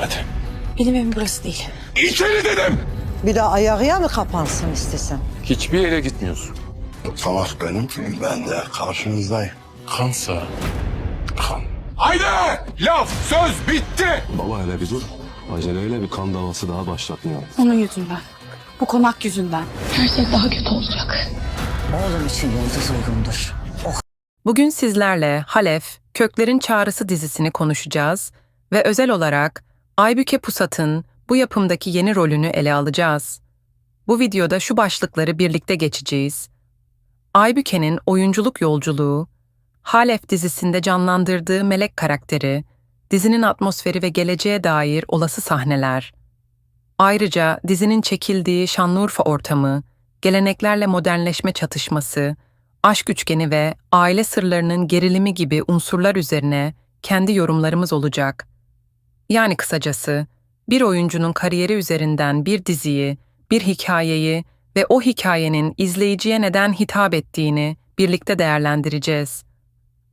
Hadi. Benim evim burası değil. İçeri dedim. Bir de ayağıya mı kapansın istesen? Hiçbir yere gitmiyorsun. Savaş benim, ben de karşınızdayım. Kansa. Kan. Haydi! Laf, söz bitti. Baba hele bir dur. Aceleyle bir kan davası daha başlatmayalım. Onun yüzünden. Bu konak yüzünden. Her şey daha kötü olacak. Oğlum için yıldız uygundur. Bugün sizlerle Halef, Köklerin Çağrısı dizisini konuşacağız ve özel olarak Aybüke Pusat'ın bu yapımdaki yeni rolünü ele alacağız. Bu videoda şu başlıkları birlikte geçeceğiz. Aybüke'nin oyunculuk yolculuğu, Halef dizisinde canlandırdığı melek karakteri, dizinin atmosferi ve geleceğe dair olası sahneler. Ayrıca dizinin çekildiği Şanlıurfa ortamı, geleneklerle modernleşme çatışması, aşk üçgeni ve aile sırlarının gerilimi gibi unsurlar üzerine kendi yorumlarımız olacak. Yani kısacası, bir oyuncunun kariyeri üzerinden bir diziyi, bir hikayeyi ve o hikayenin izleyiciye neden hitap ettiğini birlikte değerlendireceğiz.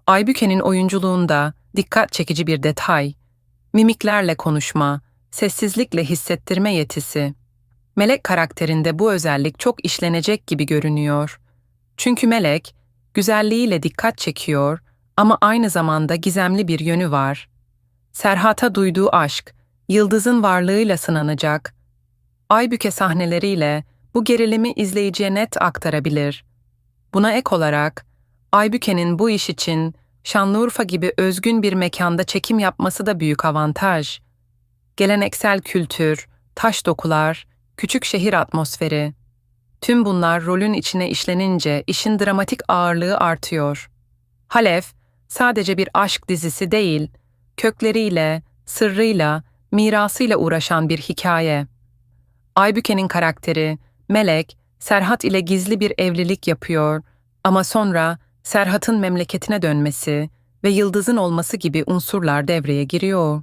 Aybüke'nin oyunculuğunda dikkat çekici bir detay, mimiklerle konuşma, sessizlikle hissettirme yetisi. Melek karakterinde bu özellik çok işlenecek gibi görünüyor. Çünkü Melek, güzelliğiyle dikkat çekiyor ama aynı zamanda gizemli bir yönü var. Serhat'a duyduğu aşk, Yıldız'ın varlığıyla sınanacak. Aybüke sahneleriyle bu gerilimi izleyiciye net aktarabilir. Buna ek olarak, Aybüke'nin bu iş için Şanlıurfa gibi özgün bir mekanda çekim yapması da büyük avantaj. Geleneksel kültür, taş dokular, küçük şehir atmosferi. Tüm bunlar rolün içine işlenince işin dramatik ağırlığı artıyor. Halef, sadece bir aşk dizisi değil, kökleriyle, sırrıyla, mirasıyla uğraşan bir hikaye. Aybüke'nin karakteri, Melek, Serhat ile gizli bir evlilik yapıyor ama sonra Serhat'ın memleketine dönmesi ve Yıldız'ın olması gibi unsurlar devreye giriyor.